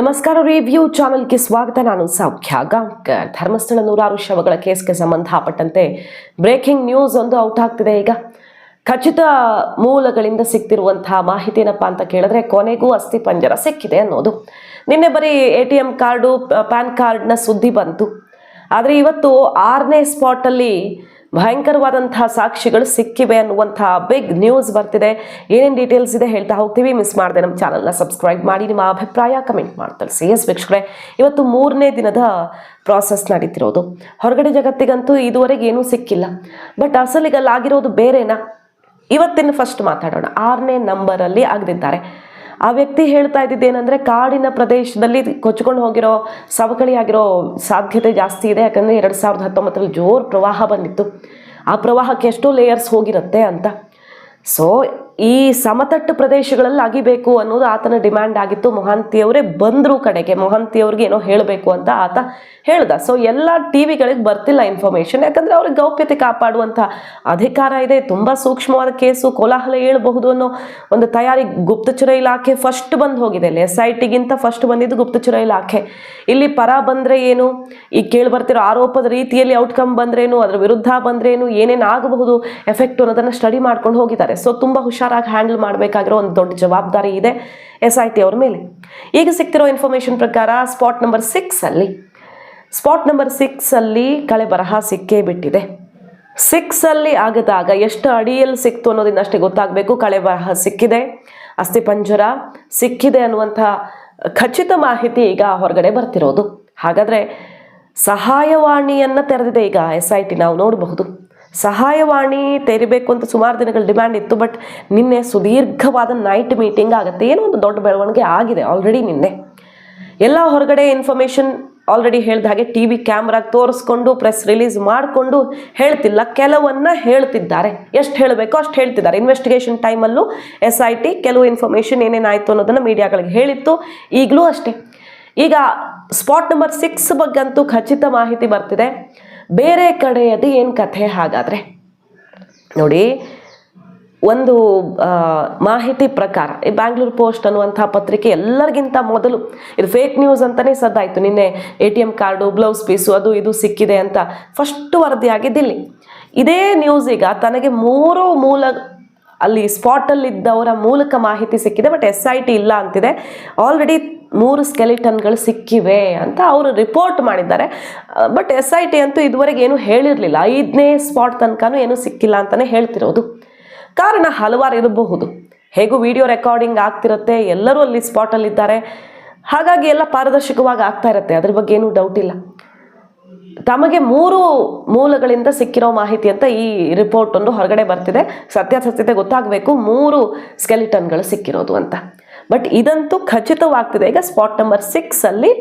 ನಮಸ್ಕಾರ ರಿವ್ಯೂ ಚಾನೆಲ್ಗೆ ಸ್ವಾಗತ. ನಾನು ಸೌಖ್ಯ ಗಾಂವ್ಕರ್ ಧರ್ಮಸ್ಥಳ ನೂರಾರು ಶವಗಳ ಕೇಸ್ಗೆ ಸಂಬಂಧಪಟ್ಟಂತೆ ಬ್ರೇಕಿಂಗ್ ನ್ಯೂಸ್ ಒಂದು ಔಟ್ ಆಗ್ತಿದೆ ಈಗ. ಖಚಿತ ಮೂಲಗಳಿಂದ ಸಿಕ್ತಿರುವಂತಹ ಮಾಹಿತಿ ಏನಪ್ಪಾ ಅಂತ ಕೇಳಿದ್ರೆ ಕೊನೆಗೂ ಅಸ್ಥಿ ಪಂಜರ ಸಿಕ್ಕಿದೆ ಅನ್ನೋದು. ನಿನ್ನೆ ಬರೀ A T M card PAN ಕಾರ್ಡ್ನ ಸುದ್ದಿ ಬಂತು. ಆದರೆ ಇವತ್ತು ಆರನೇ ಸ್ಪಾಟಲ್ಲಿ ಭಯಂಕರವಾದಂತಹ ಸಾಕ್ಷಿಗಳು ಸಿಕ್ಕಿವೆ ಅನ್ನುವಂತಹ ಬಿಗ್ ನ್ಯೂಸ್ ಬರ್ತಿದೆ. ಏನೇನು ಡೀಟೇಲ್ಸ್ ಇದೆ ಹೇಳ್ತಾ ಹೋಗ್ತೀವಿ. ಮಿಸ್ ಮಾಡದೆ ನಮ್ಮ ಚಾನಲ್ನ ಸಬ್ಸ್ಕ್ರೈಬ್ ಮಾಡಿ, ನಿಮ್ಮ ಅಭಿಪ್ರಾಯ ಕಮೆಂಟ್ ಮಾಡಿ ಸಿ ಎಸ್ ವೀಕ್ಷಕರೇ, ಇವತ್ತು ಮೂರನೇ ದಿನದ ಪ್ರಾಸೆಸ್ ನಡೀತಿರೋದು. ಹೊರಗಡೆ ಜಗತ್ತಿಗಂತೂ ಇದುವರೆಗೆ ಏನೂ ಸಿಕ್ಕಿಲ್ಲ. ಬಟ್ ಅಸಲಿಗಲ್ಲಾಗಿರೋದು ಬೇರೆನಾ? ಇವತ್ತಿನ ಫಸ್ಟ್ ಮಾತಾಡೋಣ. ಆರನೇ ನಂಬರಲ್ಲಿ ಆಗದಿದ್ದಾರೆ. ಆ ವ್ಯಕ್ತಿ ಹೇಳ್ತಾ ಇದ್ದಿದ್ದೇನೆಂದರೆ ಕಾಡಿನ ಪ್ರದೇಶದಲ್ಲಿ ಕೊಚ್ಕೊಂಡು ಹೋಗಿರೋ ಸವಕಳಿ ಆಗಿರೋ ಸಾಧ್ಯತೆ ಜಾಸ್ತಿ ಇದೆ. ಯಾಕಂದರೆ ಎರಡು ಸಾವಿರದ ಹತ್ತೊಂಬತ್ತರಲ್ಲಿ ಜೋರು ಪ್ರವಾಹ ಬಂದಿತ್ತು. ಆ ಪ್ರವಾಹಕ್ಕೆ ಎಷ್ಟೋ ಲೇಯರ್ಸ್ ಹೋಗಿರುತ್ತೆ ಅಂತ. ಸೊ ಈ ಸಮತಟ್ಟು ಪ್ರದೇಶಗಳಲ್ಲಿ ಆಗಿಬೇಕು ಅನ್ನೋದು ಆತನ ಡಿಮ್ಯಾಂಡ್ ಆಗಿತ್ತು. ಮೊಹಾಂತಿಯವರೇ ಬಂದರು ಕಡೆಗೆ. ಮೊಹಾಂತಿಯವ್ರಿಗೆ ಏನೋ ಹೇಳಬೇಕು ಅಂತ ಆತ ಹೇಳ್ದ. ಸೊ ಎಲ್ಲ ಟಿವಿಗಳಿಗೆ ಬರ್ತಿಲ್ಲ ಇನ್ಫಾರ್ಮೇಷನ್ ಯಾಕಂದರೆ ಅವ್ರಿಗೆ ಗೌಪ್ಯತೆ ಕಾಪಾಡುವಂಥ ಅಧಿಕಾರ ಇದೆ. ತುಂಬ ಸೂಕ್ಷ್ಮವಾದ ಕೇಸು, ಕೋಲಾಹಲ ಹೇಳಬಹುದು ಅನ್ನೋ ಒಂದು ತಯಾರಿ ಗುಪ್ತಚರ ಇಲಾಖೆ ಫಸ್ಟ್ ಬಂದು ಹೋಗಿದೆ. ಅಲ್ಲಿ ಎಸ್ ಐ ಟಿಗಿಂತ ಫಸ್ಟ್ ಬಂದಿದ್ದು ಗುಪ್ತಚರ ಇಲಾಖೆ. ಇಲ್ಲಿ ಪರ ಬಂದರೆ ಏನು? ಈ ಕೇಳಿ ಬರ್ತಿರೋ ಆರೋಪದ ರೀತಿಯಲ್ಲಿ ಔಟ್ಕಮ್ ಬಂದ್ರೇನು? ಅದರ ವಿರುದ್ಧ ಬಂದ್ರೇನು? ಏನೇನು ಆಗಬಹುದು ಎಫೆಕ್ಟ್ ಅನ್ನೋದನ್ನು ಸ್ಟಡಿ ಮಾಡ್ಕೊಂಡು ಹೋಗಿದ್ದಾರೆ. ಸೊ ತುಂಬ ಹುಷಾರಾಗಿ ಹ್ಯಾಂಡಲ್ ಮಾಡಬೇಕಾಗಿರೋ ಒಂದು ದೊಡ್ಡ ಜವಾಬ್ದಾರಿ ಇದೆ ಎಸ್ ಐ ಟಿ ಅವ್ರ ಮೇಲೆ. ಈಗ ಸಿಕ್ತಿರೋ ಇನ್ಫಾರ್ಮೇಷನ್ ಪ್ರಕಾರ ಸ್ಪಾಟ್ ನಂಬರ್ ಸಿಕ್ಸಲ್ಲಿ ಸ್ಪಾಟ್ ನಂಬರ್ ಸಿಕ್ಸಲ್ಲಿ ಕಳೆ ಬರಹ ಸಿಕ್ಕೇ ಬಿಟ್ಟಿದೆ. ಸಿಕ್ಸಲ್ಲಿ ಆಗದಾಗ ಎಷ್ಟು ಅಡಿಯಲ್ಲಿ ಸಿಕ್ತು ಅನ್ನೋದಿನ್ನಷ್ಟೇ ಗೊತ್ತಾಗಬೇಕು, ಕಳೆ ಬರಹ ಸಿಕ್ಕಿದೆ ಅಸ್ಥಿಪಂಜರ ಸಿಕ್ಕಿದೆ ಅನ್ನುವಂಥ ಖಚಿತ ಮಾಹಿತಿ ಈಗ ಹೊರಗಡೆ ಬರ್ತಿರೋದು. ಹಾಗಾದರೆ ಸಹಾಯವಾಣಿಯನ್ನು ತೆರೆದಿದೆ ಈಗ ಎಸ್ ಐ ಟಿ ನಾವು ನೋಡಬಹುದು. ಸಹಾಯವಾಣಿ ತೆರಿಬೇಕು ಅಂತ ಸುಮಾರು ದಿನಗಳ ಡಿಮ್ಯಾಂಡ್ ಇತ್ತು, ಬಟ್ ನಿನ್ನೆ ಸುದೀರ್ಘವಾದ ನೈಟ್ ಮೀಟಿಂಗ್ ಆಗುತ್ತೆ. ಏನೋ ಒಂದು ದೊಡ್ಡ ಬೆಳವಣಿಗೆ ಆಗಿದೆ ಆಲ್ರೆಡಿ ನಿನ್ನೆ. ಎಲ್ಲ ಹೊರಗಡೆ ಇನ್ಫಾರ್ಮೇಷನ್ ಆಲ್ರೆಡಿ ಹೇಳಿದ ಹಾಗೆ ಟಿ ವಿ ಕ್ಯಾಮ್ರಾಗೆ ತೋರಿಸ್ಕೊಂಡು ಪ್ರೆಸ್ ರಿಲೀಸ್ ಮಾಡಿಕೊಂಡು ಹೇಳ್ತಿಲ್ಲ. ಕೆಲವನ್ನ ಹೇಳ್ತಿದ್ದಾರೆ. ಎಷ್ಟು ಹೇಳಬೇಕೋ ಅಷ್ಟು ಹೇಳ್ತಿದ್ದಾರೆ. ಇನ್ವೆಸ್ಟಿಗೇಷನ್ ಟೈಮಲ್ಲೂ ಎಸ್ ಐ ಟಿ ಕೆಲವು ಇನ್ಫಾರ್ಮೇಷನ್ ಏನೇನಾಯಿತು ಅನ್ನೋದನ್ನು ಮೀಡಿಯಾಗಳಿಗೆ ಹೇಳಿತ್ತು. ಈಗಲೂ ಅಷ್ಟೇ. ಈಗ ಸ್ಪಾಟ್ ನಂಬರ್ ಸಿಕ್ಸ್ ಬಗ್ಗಂತೂ ಖಚಿತ ಮಾಹಿತಿ ಬರ್ತಿದೆ. ಬೇರೆ ಕಡೆಯದು ಏನು ಕಥೆ ಹಾಗಾದರೆ? ನೋಡಿ, ಒಂದು ಮಾಹಿತಿ ಪ್ರಕಾರ, ಈ ಬ್ಯಾಂಗ್ಳೂರ್ ಪೋಸ್ಟ್ ಅನ್ನುವಂಥ ಪತ್ರಿಕೆ ಎಲ್ಲರಿಗಿಂತ ಮೊದಲು, ಇದು ಫೇಕ್ ನ್ಯೂಸ್ ಅಂತಲೇ ಸದ್ದಾಯಿತು. ನಿನ್ನೆ A T M card blouse piece ಅದು ಇದು ಸಿಕ್ಕಿದೆ ಅಂತ ಫಸ್ಟ್ ವರದಿಯಾಗಿದ್ದಿಲ್ಲಿ ಇದೇ ನ್ಯೂಸ್ ಈಗ ತನಗೆ ಮೂರು ಮೂಲ, ಅಲ್ಲಿ ಸ್ಪಾಟಲ್ಲಿದ್ದವರ ಮೂಲಕ ಮಾಹಿತಿ ಸಿಕ್ಕಿದೆ ಬಟ್ ಎಸ್ ಐ ಟಿ ಇಲ್ಲ ಅಂತಿದೆ. ಆಲ್ರೆಡಿ ಮೂರು ಸ್ಕೆಲಿಟನ್ಗಳು ಸಿಕ್ಕಿವೆ ಅಂತ ಅವರು ರಿಪೋರ್ಟ್ ಮಾಡಿದ್ದಾರೆ. ಬಟ್ ಎಸ್ ಐ ಟಿ ಅಂತೂ ಇದುವರೆಗೆ ಏನು ಹೇಳಿರಲಿಲ್ಲ. ಐದನೇ ಸ್ಪಾಟ್ ತನಕನೂ ಏನೂ ಸಿಕ್ಕಿಲ್ಲ ಅಂತಲೇ ಹೇಳ್ತಿರೋದು. ಕಾರಣ ಹಲವಾರು ಇರಬಹುದು. ಹೇಗೂ ವಿಡಿಯೋ ರೆಕಾರ್ಡಿಂಗ್ ಆಗ್ತಿರುತ್ತೆ, ಎಲ್ಲರೂ ಅಲ್ಲಿ ಸ್ಪಾಟಲ್ಲಿದ್ದಾರೆ. ಹಾಗಾಗಿ ಎಲ್ಲ ಪಾರದರ್ಶಕವಾಗಿ ಆಗ್ತಾ ಇರುತ್ತೆ, ಅದ್ರ ಬಗ್ಗೆ ಏನೂ ಡೌಟ್ ಇಲ್ಲ. ತಮಗೆ ಮೂರು ಮೂಲಗಳಿಂದ ಸಿಕ್ಕಿರೋ ಮಾಹಿತಿ ಅಂತ ಈ ರಿಪೋರ್ಟ್ ಒಂದು ಹೊರಗಡೆ ಬರ್ತಿದೆ. ಸತ್ಯಾಸತ್ಯತೆ ಗೊತ್ತಾಗಬೇಕು, ಮೂರು ಸ್ಕೆಲಿಟನ್ಗಳು ಸಿಕ್ಕಿರೋದು ಅಂತ. ಬಟ್ ಇದಂತೂ ಖಚಿತವಾಗ್ತಿದೆ. ಈಗ ಸ್ಪಾಟ್ ನಂಬರ್ ಸಿಕ್ಸ್ ಅಲ್ಲಿ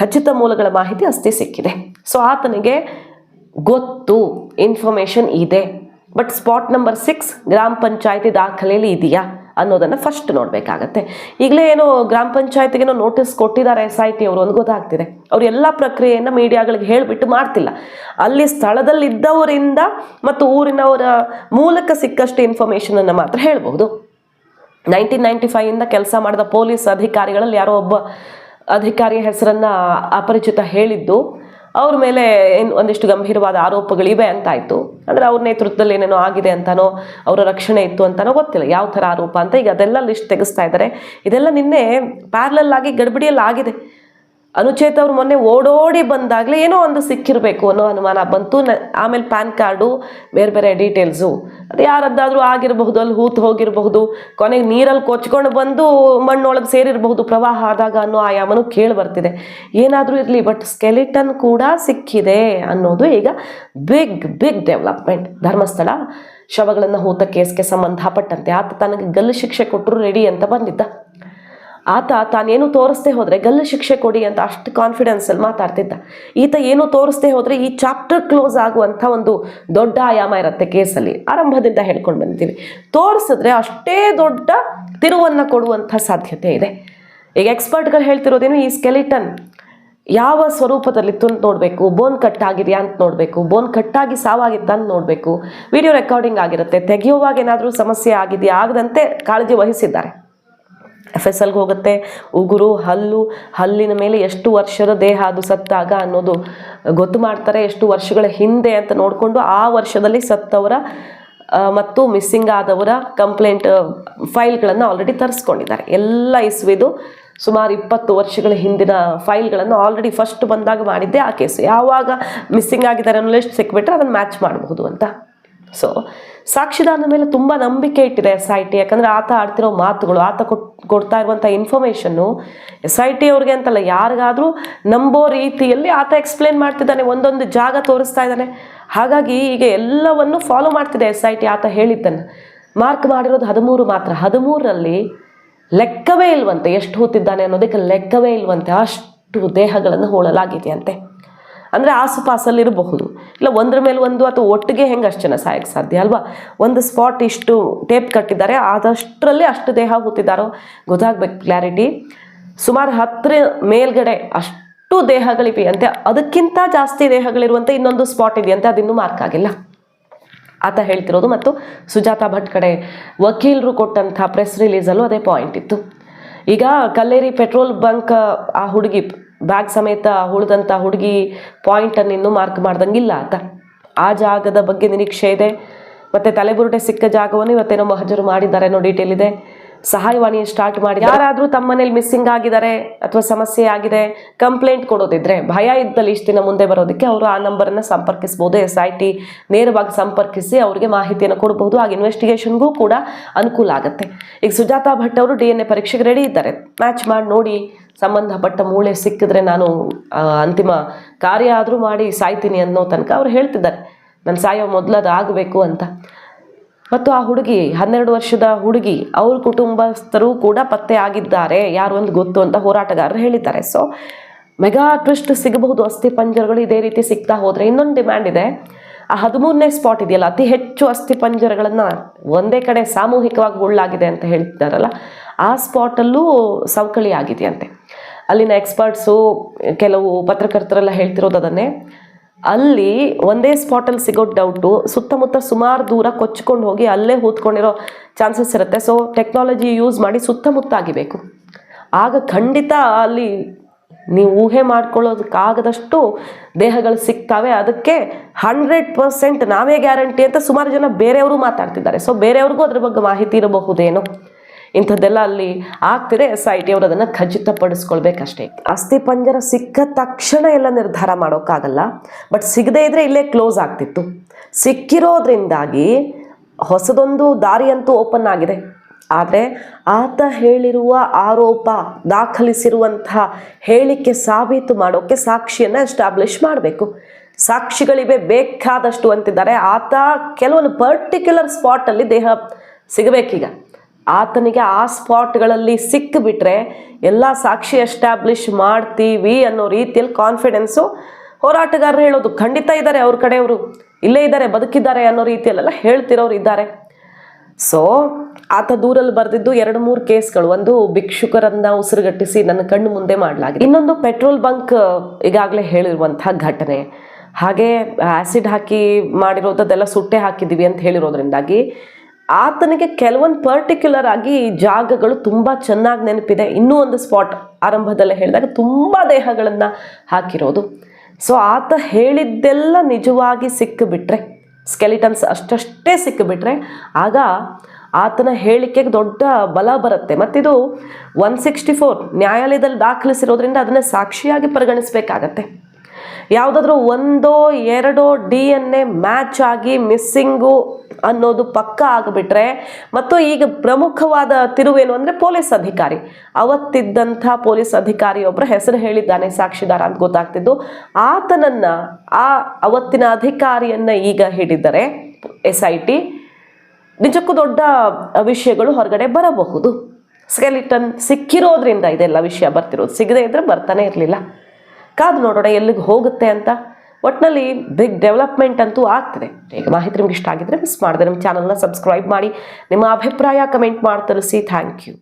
ಖಚಿತ ಮೂಲಗಳ ಮಾಹಿತಿ ಅಷ್ಟೇ ಸಿಕ್ಕಿದೆ. ಸೊ ಆತನಿಗೆ ಗೊತ್ತು ಇನ್ಫಾರ್ಮೇಷನ್ ಇದೆ. ಬಟ್ ಸ್ಪಾಟ್ ನಂಬರ್ ಸಿಕ್ಸ್ ಗ್ರಾಮ ಪಂಚಾಯತಿ ದಾಖಲೆಯಲ್ಲಿ ಇದೆಯಾ ಅನ್ನೋದನ್ನು ಫಸ್ಟ್ ನೋಡಬೇಕಾಗತ್ತೆ. ಈಗಲೇ ಏನೋ ಗ್ರಾಮ ಪಂಚಾಯತಿಗೇನೋ ನೋಟಿಸ್ ಕೊಟ್ಟಿದ್ದಾರೆ ಎಸ್ ಐ ಟಿ ಅವರು ಒಂದು ಗೊತ್ತಾಗ್ತಿದೆ. ಅವ್ರು ಎಲ್ಲ ಪ್ರಕ್ರಿಯೆಯನ್ನು ಮೀಡಿಯಾಗಳಿಗೆ ಹೇಳಿಬಿಟ್ಟು ಮಾಡ್ತಿಲ್ಲ. ಅಲ್ಲಿ ಸ್ಥಳದಲ್ಲಿದ್ದವರಿಂದ ಮತ್ತು ಊರಿನವರ ಮೂಲಕ ಸಿಕ್ಕಷ್ಟು ಇನ್ಫಾರ್ಮೇಷನನ್ನು ಮಾತ್ರ ಹೇಳ್ಬೋದು. ನೈನ್ಟೀನ್ ನೈಂಟಿ ಫೈವಿಂದ ಕೆಲಸ ಮಾಡಿದ ಪೊಲೀಸ್ ಅಧಿಕಾರಿಗಳಲ್ಲಿ ಯಾರೋ ಒಬ್ಬ ಅಧಿಕಾರಿಯ ಹೆಸರನ್ನು ಅಪರಿಚಿತ ಹೇಳಿದ್ದು, ಅವ್ರ ಮೇಲೆ ಏನು ಒಂದಿಷ್ಟು ಗಂಭೀರವಾದ ಆರೋಪಗಳಿವೆ ಅಂತಾಯಿತು. ಅಂದರೆ ಅವ್ರ ನೇತೃತ್ವದಲ್ಲಿ ಏನೇನೋ ಆಗಿದೆ ಅಂತಾನೋ, ಅವರ ರಕ್ಷಣೆ ಇತ್ತು ಅಂತಾನೋ ಗೊತ್ತಿಲ್ಲ, ಯಾವ ಥರ ಆರೋಪ ಅಂತ. ಈಗ ಅದೆಲ್ಲ ಲಿಸ್ಟ್ ತೆಗೆಸ್ತಾ ಇದ್ದಾರೆ ಇದೆಲ್ಲ ನಿನ್ನೆ ಪ್ಯಾರ್ಲಲ್ ಆಗಿ ಗಡ್ಬಿಡಿಯಲ್ಲಿ ಆಗಿದೆ ಅನುಚೇತ್ ಅವ್ರು ಮೊನ್ನೆ ಓಡೋಡಿ ಬಂದಾಗಲೇ ಏನೋ ಒಂದು ಸಿಕ್ಕಿರಬೇಕು ಅನ್ನೋ ಅನುಮಾನ ಬಂತು. ನ ಆಮೇಲೆ ಪ್ಯಾನ್ ಕಾರ್ಡು, ಬೇರೆ ಬೇರೆ ಡೀಟೇಲ್ಸು. ಅದು ಯಾರದ್ದಾದರೂ ಆಗಿರಬಹುದು, ಅಲ್ಲಿ ಹೂತು ಹೋಗಿರಬಹುದು, ಕೊನೆಗೆ ನೀರಲ್ಲಿ ಕೊಚ್ಕೊಂಡು ಬಂದು ಮಣ್ಣೊಳಗೆ ಸೇರಿರಬಹುದು ಪ್ರವಾಹ ಆದಾಗ ಅನ್ನೋ ಆಯಾಮನು ಕೇಳಿ ಬರ್ತಿದೆ. ಏನಾದರೂ ಇರಲಿ, ಬಟ್ ಸ್ಕೆಲಿಟನ್ ಕೂಡ ಸಿಕ್ಕಿದೆ ಅನ್ನೋದು ಈಗ ಬಿಗ್ ಬಿಗ್ ಡೆವಲಪ್ಮೆಂಟ್. ಧರ್ಮಸ್ಥಳ ಶವಗಳನ್ನು ಹೂತ ಕೇಸ್ಗೆ ಸಂಬಂಧಪಟ್ಟಂತೆ ಆತ ತನಗೆ ಗಲ್ಲು ಶಿಕ್ಷೆ ಕೊಟ್ಟರು ರೆಡಿ ಅಂತ ಬಂದಿದ್ದ. ಆತ ತಾನೇನು ತೋರಿಸ್ದೇ ಹೋದರೆ ಗಲ್ಲು ಶಿಕ್ಷೆ ಕೊಡಿ ಅಂತ ಅಷ್ಟು ಕಾನ್ಫಿಡೆನ್ಸಲ್ಲಿ ಮಾತಾಡ್ತಿದ್ದ. ಈತ ಏನು ತೋರಿಸ್ದೇ ಹೋದರೆ ಈ ಚಾಪ್ಟರ್ ಕ್ಲೋಸ್ ಆಗುವಂಥ ಒಂದು ದೊಡ್ಡ ಆಯಾಮ ಇರುತ್ತೆ ಕೇಸಲ್ಲಿ. ಆರಂಭದಿಂದ ಹೇಳ್ಕೊಂಡು ಬಂದಿದ್ದೀವಿ. ತೋರಿಸಿದ್ರೆ ಅಷ್ಟೇ ದೊಡ್ಡ ತಿರುವನ್ನು ಕೊಡುವಂಥ ಸಾಧ್ಯತೆ ಇದೆ. ಈಗ ಎಕ್ಸ್ಪರ್ಟ್ಗಳು ಹೇಳ್ತಿರೋದೇನು ಈ ಸ್ಕೆಲಿಟನ್ ಯಾವ ಸ್ವರೂಪದಲ್ಲಿತ್ತು ಅಂತ ನೋಡಬೇಕು ಬೋನ್ ಕಟ್ ಆಗಿದೆಯಾ ಅಂತ ನೋಡಬೇಕು ಬೋನ್ ಕಟ್ಟಾಗಿ ಸಾವಾಗಿತ್ತ ಅಂತ ನೋಡಬೇಕು. ವಿಡಿಯೋ ರೆಕಾರ್ಡಿಂಗ್ ಆಗಿರುತ್ತೆ, ತೆಗೆಯುವಾಗ ಏನಾದರೂ ಸಮಸ್ಯೆ ಆಗಿದೆಯಾ, ಆಗದಂತೆ ಕಾಳಜಿ ವಹಿಸಿದ್ದಾರೆ. ಎಫ್ ಎಸ್ ಎಲ್ಗೆ ಹೋಗುತ್ತೆ. ಉಗುರು ಹಲ್ಲು, ಹಲ್ಲಿನ ಮೇಲೆ ಎಷ್ಟು ವರ್ಷದ ದೇಹ ಅದು ಸತ್ತಾಗ ಅನ್ನೋದು ಗೊತ್ತು ಮಾಡ್ತಾರೆ. ಎಷ್ಟು ವರ್ಷಗಳ ಹಿಂದೆ ಅಂತ ನೋಡಿಕೊಂಡು ಆ ವರ್ಷದಲ್ಲಿ ಸತ್ತವರ ಮತ್ತು ಮಿಸ್ಸಿಂಗ್ ಆದವರ ಕಂಪ್ಲೇಂಟ್ ಫೈಲ್ಗಳನ್ನು ಆಲ್ರೆಡಿ ತರಿಸ್ಕೊಂಡಿದ್ದಾರೆ. ಎಲ್ಲ ಇಸ್ವಿದು ಸುಮಾರು ಇಪ್ಪತ್ತು ವರ್ಷಗಳ ಹಿಂದಿನ ಫೈಲ್ಗಳನ್ನು ಆಲ್ರೆಡಿ ಫಸ್ಟ್ ಬಂದಾಗ ಮಾಡಿದ್ದೆ ಆ ಕೇಸು ಯಾವಾಗ ಮಿಸ್ಸಿಂಗ್ ಆಗಿದ್ದಾರೆ ಅನ್ನೋ ಲಿಸ್ಟ್ ಸಿಕ್ಬಿಟ್ರೆ ಅದನ್ನು ಮ್ಯಾಚ್ ಮಾಡಬಹುದು ಅಂತ. ಸೊ ಸಾಕ್ಷಿದಾರನ ಮೇಲೆ ತುಂಬ ನಂಬಿಕೆ ಇಟ್ಟಿದೆ ಎಸ್ ಐ ಟಿ ಯಾಕಂದರೆ ಆತ ಆಡ್ತಿರೋ ಮಾತುಗಳು, ಆತ ಕೊಟ್, ಕೊಡ್ತಾ ಇರುವಂಥ ಇನ್ಫಾರ್ಮೇಷನ್ನು ಎಸ್ ಐ ಟಿ ಅವ್ರಿಗೆ ಅಂತಲ್ಲ, ಯಾರಿಗಾದರೂ ನಂಬೋ ರೀತಿಯಲ್ಲಿ ಆತ ಎಕ್ಸ್ಪ್ಲೇನ್ ಮಾಡ್ತಿದ್ದಾನೆ, ಒಂದೊಂದು ಜಾಗ ತೋರಿಸ್ತಾ ಇದ್ದಾನೆ. ಹಾಗಾಗಿ ಈಗ ಎಲ್ಲವನ್ನು ಫಾಲೋ ಮಾಡ್ತಿದೆ ಎಸ್ ಐ ಟಿ ಆತ ಹೇಳಿದ್ದನ್ನು. ಮಾರ್ಕ್ ಮಾಡಿರೋದು ಹದಿಮೂರು ಮಾತ್ರ. ಹದಿಮೂರರಲ್ಲಿ ಲೆಕ್ಕವೇ ಇಲ್ವಂತೆ, ಎಷ್ಟು ಹೂತಿದ್ದಾನೆ ಅನ್ನೋದಕ್ಕೆ ಲೆಕ್ಕವೇ ಇಲ್ವಂತೆ, ಅಷ್ಟು ದೇಹಗಳನ್ನು ಹೂಳಲಾಗಿದೆಯಂತೆ. ಅಂದರೆ ಆಸುಪಾಸಲ್ಲಿ ಇರಬಹುದು ಇಲ್ಲ, ಒಂದ್ರ ಮೇಲೆ ಒಂದು ಅಥವಾ ಒಟ್ಟಿಗೆ ಹೆಂಗೆ ಅಷ್ಟು ಜನ ಸಾಯಕ್ಕೆ ಸಾಧ್ಯ ಅಲ್ವಾ? ಒಂದು ಸ್ಪಾಟ್ ಇಷ್ಟು ಟೇಪ್ ಕಟ್ಟಿದ್ದಾರೆ, ಆದಷ್ಟರಲ್ಲಿ ಅಷ್ಟು ದೇಹ ಹೂತಿದ್ದಾರೋ ಗೊತ್ತಾಗ್ಬೇಕು ಕ್ಲಾರಿಟಿ ಸುಮಾರು ಹತ್ತರ ಮೇಲ್ಗಡೆ ಅಷ್ಟು ದೇಹಗಳಿವೆ ಅಂತೆ ಅದಕ್ಕಿಂತ ಜಾಸ್ತಿ ದೇಹಗಳಿರುವಂಥ ಇನ್ನೊಂದು ಸ್ಪಾಟ್ ಇದೆಯಂತೆ, ಅದಿನ್ನೂ ಮಾರ್ಕ್ ಆಗಿಲ್ಲ. ಆತ ಹೇಳ್ತಿರೋದು ಮತ್ತು ಸುಜಾತ ಭಟ್ ಕಡೆ ವಕೀಲರು ಕೊಟ್ಟಂಥ ಪ್ರೆಸ್ ರಿಲೀಸಲ್ಲೂ ಅದೇ ಪಾಯಿಂಟ್ ಇತ್ತು. ಈಗ ಕಲ್ಲೇರಿ ಪೆಟ್ರೋಲ್ ಬಂಕ್, ಆ ಹುಡುಗಿ ಬ್ಯಾಗ್ ಸಮೇತ ಉಳಿದಂಥ ಹುಡುಗಿ ಪಾಯಿಂಟನ್ನು ಇನ್ನೂ ಮಾರ್ಕ್ ಮಾಡ್ದಂಗಿಲ್ಲ ಆತ. ಆ ಜಾಗದ ಬಗ್ಗೆ ನಿರೀಕ್ಷೆ ಇದೆ. ಮತ್ತು ತಲೆಬುರುಡೆ ಸಿಕ್ಕ ಜಾಗವನ್ನು ಇವತ್ತೇನೋ ಮಹಜರು ಮಾಡಿದ್ದಾರೆ ಅನ್ನೋ ಡೀಟೇಲ್ ಇದೆ. ಸಹಾಯವಾಣಿ ಸ್ಟಾರ್ಟ್ ಮಾಡಿ ಯಾರಾದರೂ ತಮ್ಮ ಮನೇಲಿ ಮಿಸ್ಸಿಂಗ್ ಆಗಿದ್ದಾರೆ ಅಥವಾ ಸಮಸ್ಯೆ ಆಗಿದೆ ಕಂಪ್ಲೇಂಟ್ ಕೊಡೋದಿದ್ರೆ ಭಯ ಇದ್ದಲ್ಲಿ ಇಷ್ಟು ದಿನ ಮುಂದೆ ಬರೋದಕ್ಕೆ ಅವರು ಆ ನಂಬರನ್ನು ಸಂಪರ್ಕಿಸ್ಬೋದು. ಎಸ್ ಐ ಟಿ ನೇರವಾಗಿ ಸಂಪರ್ಕಿಸಿ ಅವರಿಗೆ ಮಾಹಿತಿಯನ್ನು ಕೊಡಬಹುದು ಹಾಗೆ ಇನ್ವೆಸ್ಟಿಗೇಷನ್ಗೂ ಕೂಡ ಅನುಕೂಲ ಆಗುತ್ತೆ. ಈಗ ಸುಜಾತಾ ಭಟ್ ಅವರು ಡಿ ಎನ್ ಎ ಪರೀಕ್ಷೆಗೆ ರೆಡಿ ಇದ್ದಾರೆ. ಮ್ಯಾಚ್ ಮಾಡಿ ನೋಡಿ, ಸಂಬಂಧಪಟ್ಟ ಮೂಳೆ ಸಿಕ್ಕಿದ್ರೆ ನಾನು ಅಂತಿಮ ಕಾರ್ಯ ಆದರೂ ಮಾಡಿ ಸಾಯ್ತೀನಿ ಅನ್ನೋ ತನಕ ಅವ್ರು ಹೇಳ್ತಿದ್ದಾರೆ. ನಾನು ಸಾಯೋ ಮೊದಲು ಅದು ಆಗಬೇಕು ಅಂತ. ಮತ್ತು ಆ ಹುಡುಗಿ, ಹನ್ನೆರಡು ವರ್ಷದ ಹುಡುಗಿ, ಅವ್ರ ಕುಟುಂಬಸ್ಥರು ಕೂಡ ಪತ್ತೆ ಆಗಿದ್ದಾರೆ. ಯಾರು ಒಂದು ಗೊತ್ತು ಅಂತ ಹೋರಾಟಗಾರರು ಹೇಳಿದ್ದಾರೆ. ಸೊ ಮೆಗಾ ಟ್ವಿಸ್ಟ್ ಸಿಗಬಹುದು. ಅಸ್ಥಿ ಪಂಜರಗಳು ಇದೇ ರೀತಿ ಸಿಗ್ತಾ ಹೋದರೆ ಇನ್ನೊಂದು ಡಿಮ್ಯಾಂಡ್ ಇದೆ. ಆ ಹದಿಮೂರನೇ ಸ್ಪಾಟ್ ಇದೆಯಲ್ಲ, ಅತಿ ಹೆಚ್ಚು ಅಸ್ಥಿ ಪಂಜರಗಳನ್ನು ಒಂದೇ ಕಡೆ ಸಾಮೂಹಿಕವಾಗಿ ಉಳ್ಳಾಗಿದೆ ಅಂತ ಹೇಳ್ತಿದ್ದಾರಲ್ಲ, ಆ ಸ್ಪಾಟಲ್ಲೂ ಸವಕಳಿ ಆಗಿದೆಯಂತೆ. ಅಲ್ಲಿನ ಎಕ್ಸ್ಪರ್ಟ್ಸು ಕೆಲವು ಪತ್ರಕರ್ತರೆಲ್ಲ ಹೇಳ್ತಿರೋದು ಅದನ್ನೇ. ಅಲ್ಲಿ ಒಂದೇ ಸ್ಪಾಟಲ್ಲಿ ಸಿಗೋ ಡೌಟು ಸುತ್ತಮುತ್ತ ಸುಮಾರು ದೂರ ಕೊಚ್ಕೊಂಡು ಹೋಗಿ ಅಲ್ಲೇ ಹೂತ್ಕೊಂಡಿರೋ ಚಾನ್ಸಸ್ ಇರುತ್ತೆ. ಸೊ ಟೆಕ್ನಾಲಜಿ ಯೂಸ್ ಮಾಡಿ ಸುತ್ತಮುತ್ತ ಆಗಿಬೇಕು ಆಗ ಖಂಡಿತ ಅಲ್ಲಿ ನೀವು ಊಹೆ ಮಾಡ್ಕೊಳ್ಳೋದಕ್ಕಾಗದಷ್ಟು ದೇಹಗಳು ಸಿಗ್ತವೆ. ಅದಕ್ಕೆ ಹಂಡ್ರೆಡ್ ಪರ್ಸೆಂಟ್ ನಾವೇ ಗ್ಯಾರಂಟಿ ಅಂತ ಸುಮಾರು ಜನ ಬೇರೆಯವರು ಮಾತಾಡ್ತಿದ್ದಾರೆ. ಸೊ ಬೇರೆಯವ್ರಿಗೂ ಅದ್ರ ಬಗ್ಗೆ ಮಾಹಿತಿ ಇರಬಹುದೇನೋ? ಇಂಥದ್ದೆಲ್ಲ ಅಲ್ಲಿ ಆಗ್ತಿದೆ. ಎಸ್ ಐ ಟಿ ಅವರು ಅದನ್ನು ಖಚಿತಪಡಿಸ್ಕೊಳ್ಬೇಕಷ್ಟೇ. ಅಸ್ಥಿ ಪಂಜರ ಸಿಕ್ಕ ತಕ್ಷಣ ಎಲ್ಲ ನಿರ್ಧಾರ ಮಾಡೋಕ್ಕಾಗಲ್ಲ. ಬಟ್ ಸಿಗದೇ ಇದ್ರೆ ಇಲ್ಲೇ ಕ್ಲೋಸ್ ಆಗ್ತಿತ್ತು. ಸಿಕ್ಕಿರೋದ್ರಿಂದಾಗಿ ಹೊಸದೊಂದು ದಾರಿಯಂತೂ ಓಪನ್ ಆಗಿದೆ. ಆದರೆ ಆತ ಹೇಳಿರುವ ಆರೋಪ ದಾಖಲಿಸಿರುವಂತಹ ಹೇಳಿಕೆ ಸಾಬೀತು ಮಾಡೋಕ್ಕೆ ಸಾಕ್ಷಿಯನ್ನು ಎಸ್ಟಾಬ್ಲಿಷ್ ಮಾಡಬೇಕು. ಸಾಕ್ಷಿಗಳಿವೆ, ಬೇಕಾದಷ್ಟು ಅಂತಿದ್ದಾರೆ. ಆತ ಕೆಲವೊಂದು ಪರ್ಟಿಕ್ಯುಲರ್ ಸ್ಪಾಟಲ್ಲಿ ದೇಹ ಸಿಗಬೇಕೀಗ. ಆತನಿಗೆ ಆ ಸ್ಪಾಟ್ಗಳಲ್ಲಿ ಸಿಕ್ಕಿಬಿಟ್ರೆ ಎಲ್ಲ ಸಾಕ್ಷಿ ಎಸ್ಟಾಬ್ಲಿಷ್ ಮಾಡ್ತೀವಿ ಅನ್ನೋ ರೀತಿಯಲ್ಲಿ ಕಾನ್ಫಿಡೆನ್ಸು ಹೋರಾಟಗಾರರು ಹೇಳೋದು ಖಂಡಿತ ಇದ್ದಾರೆ ಅವ್ರ ಕಡೆಯವರು. ಇಲ್ಲೇ ಇದ್ದಾರೆ, ಬದುಕಿದ್ದಾರೆ ಅನ್ನೋ ರೀತಿಯಲ್ಲೆಲ್ಲ ಹೇಳ್ತಿರೋರು ಇದ್ದಾರೆ. ಸೊ ಆತ ದೂರಲ್ಲಿ ಬರೆದಿದ್ದು ಎರಡು ಮೂರು ಕೇಸ್ಗಳು. ಒಂದು ಭಿಕ್ಷುಕರನ್ನ ಉಸಿರುಗಟ್ಟಿಸಿ ನನ್ನ ಕಣ್ಣು ಮುಂದೆ ಮಾಡಲಾಗಿದೆ. ಇನ್ನೊಂದು ಪೆಟ್ರೋಲ್ ಬಂಕ್ ಈಗಾಗಲೇ ಹೇಳಿರುವಂತಹ ಘಟನೆ. ಹಾಗೆ ಆ್ಯಸಿಡ್ ಹಾಕಿ ಮಾಡಿರೋದೆಲ್ಲ ಸುಟ್ಟೆ ಹಾಕಿದ್ದೀವಿ ಅಂತ ಹೇಳಿರೋದ್ರಿಂದಾಗಿ ಆತನಿಗೆ ಕೆಲವೊಂದು ಪರ್ಟಿಕ್ಯುಲರ್ ಆಗಿ ಜಾಗಗಳು ತುಂಬ ಚೆನ್ನಾಗಿ ನೆನಪಿದೆ. ಇನ್ನೂ ಒಂದು ಸ್ಪಾಟ್ ಆರಂಭದಲ್ಲೇ ಹೇಳಿದಾಗ ತುಂಬ ದೇಹಗಳನ್ನು ಹಾಕಿರೋದು. ಸೊ ಆತ ಹೇಳಿದ್ದೆಲ್ಲ ನಿಜವಾಗಿ ಸಿಕ್ಕಿಬಿಟ್ರೆ ಸ್ಕೆಲಿಟನ್ಸ್ ಅಷ್ಟಷ್ಟೇ ಸಿಕ್ಕಿಬಿಟ್ರೆ, ಆಗ ಆತನ ಹೇಳಿಕೆಗೆ ದೊಡ್ಡ ಬಲ ಬರುತ್ತೆ. ಮತ್ತಿದು ಒನ್ ಸಿಕ್ಸ್ಟಿ ಫೋರ್ ನ್ಯಾಯಾಲಯದಲ್ಲಿ ದಾಖಲಿಸಿರೋದ್ರಿಂದ ಅದನ್ನು ಸಾಕ್ಷಿಯಾಗಿ ಪರಿಗಣಿಸಬೇಕಾಗತ್ತೆ. ಯಾವುದಾದ್ರೂ ಒಂದೋ ಎರಡೋ ಡಿ ಎನ್ ಎ ಮ್ಯಾಚ್ ಆಗಿ ಮಿಸ್ಸಿಂಗು ಅನ್ನೋದು ಪಕ್ಕ ಆಗಿಬಿಟ್ರೆ, ಮತ್ತು ಈಗ ಪ್ರಮುಖವಾದ ತಿರುವೇನು ಅಂದರೆ ಪೊಲೀಸ್ ಅಧಿಕಾರಿ. ಅವತ್ತಿದ್ದಂಥ ಪೊಲೀಸ್ ಅಧಿಕಾರಿಯೊಬ್ಬರ ಹೆಸರು ಹೇಳಿದ್ದಾನೆ ಸಾಕ್ಷಿದಾರ ಅಂತ ಗೊತ್ತಾಗ್ತಿದ್ದು. ಆತನನ್ನು, ಆ ಅವತ್ತಿನ ಅಧಿಕಾರಿಯನ್ನು ಈಗ ಹಿಡಿದರೆ, ಎಸ್ ಐ ಟಿ ನಿಜಕ್ಕೂ ದೊಡ್ಡ ವಿಷಯಗಳು ಹೊರಗಡೆ ಬರಬಹುದು. ಸ್ಕೆಲಿಟನ್ ಸಿಕ್ಕಿರೋದ್ರಿಂದ ಇದೆಲ್ಲ ವಿಷಯ ಬರ್ತಿರೋದು. ಸಿಗದೇ ಇದ್ರೆ ಬರ್ತಾನೆ ಇರಲಿಲ್ಲ. ಕಾದು ನೋಡೋಣ ಎಲ್ಲಿಗೆ ಹೋಗುತ್ತೆ ಅಂತ. ಒಟ್ಟಿನಲ್ಲಿ ಬಿಗ್ ಡೆವಲಪ್ಮೆಂಟ್ ಅಂತೂ ಆಗ್ತದೆ. ಈಗ ಮಾಹಿತಿ ನಿಮ್ಗೆ ಇಷ್ಟ ಆಗಿದ್ರೆ ಮಿಸ್ ಮಾಡಿದ್ರೆ ನಮ್ಮ ಚಾನಲ್ನ ಸಬ್ಸ್ಕ್ರೈಬ್ ಮಾಡಿ. ನಿಮ್ಮ ಅಭಿಪ್ರಾಯ ಕಮೆಂಟ್ ಮಾಡಿ ಥ್ಯಾಂಕ್ ಯು